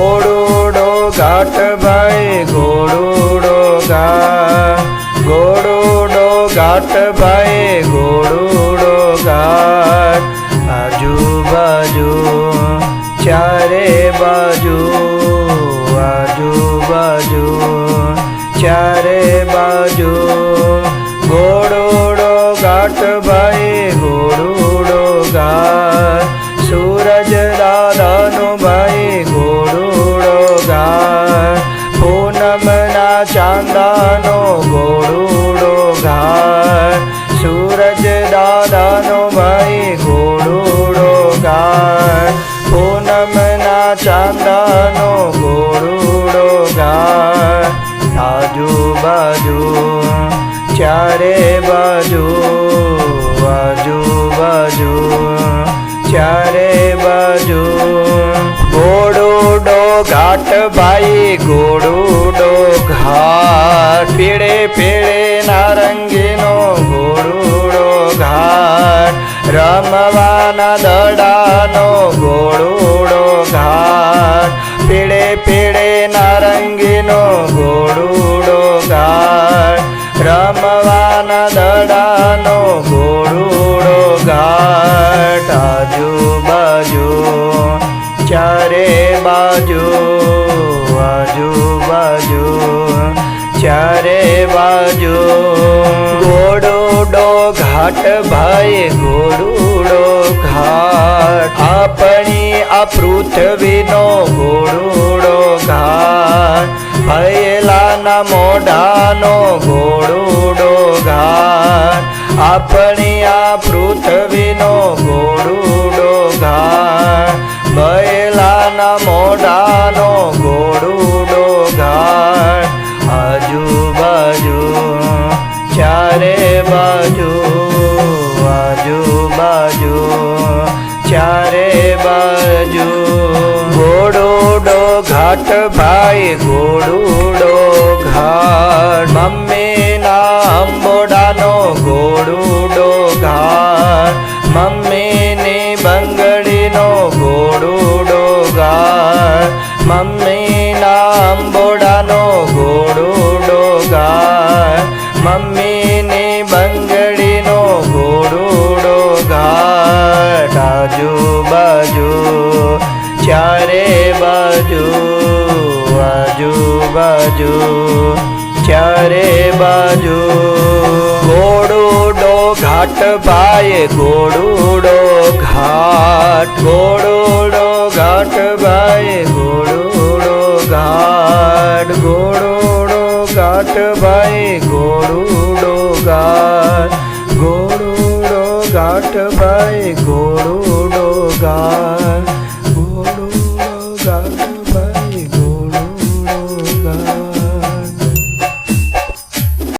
ગોળુડો ઘાટ ભાઈ ગોળુડો ઘાટ ગોળુડો ઘાટ ભાઈ ગોળુડો ઘાટ આજુબાજુ, ચારે બાજુ, આજુબાજુ, ચારે ચાંદાનો ગોળુડો ગાય. સૂરજ દાદાનો ભાઈ ગોળુડો ગાય. પૂનમના ચાંદાનો ગોળુડો ગાય. આજુ બાજુ ચારે બાજુ, આજુબાજુ, ચારે બાજુ. ગોળુડો ઘાટ ભાઈ ગોળુડો ઘાટ પીળે પીળે નારંગીનો ગોળુડો ઘાટ. રમવાના દડાનો ગોળુડો ઘાટ. પીળે પીળે નારંગીનો ગોળુડો ઘાટ. રમવાના દડાનો ઘાટ ભાઈ ગોડુડો ઘાટ. આપણી આ પૃથ્વીનો ગોડુડો ઘાટ. ભયેલાના મોઢાનો ગોડુડો ઘાટ. આપણી આ પૃથ્વીનો ગોળુડો આજુબાજુ ચારે બાજુ. ઘોડોડો ઘાટ ભાઈ ઘોડુડો ઘાટ. મમ્મીના અંબોડાનો ઘોડુડો ઘાટ. મમ્મીની બંગડીનો ઘોડુડો ઘાટ. મમ્મીના અંબોડાનો ઘોડુડો ઘાટ. મમ્મીની બાજુ, ચારે બાજુ, આજુ બાજુ, ચારે બાજુ. ઘોડુડો ઘાટ ભાઈ ઘોડુડો ઘાટ ઘોડુડો ઘાટ ભાઈ ઘોડુડો ઘાટ ઘોડુડો ઘાટ ભાઈ ઘોડુડો ઘાટ ઘોડુડો ઘાટ ભાઈ ઘો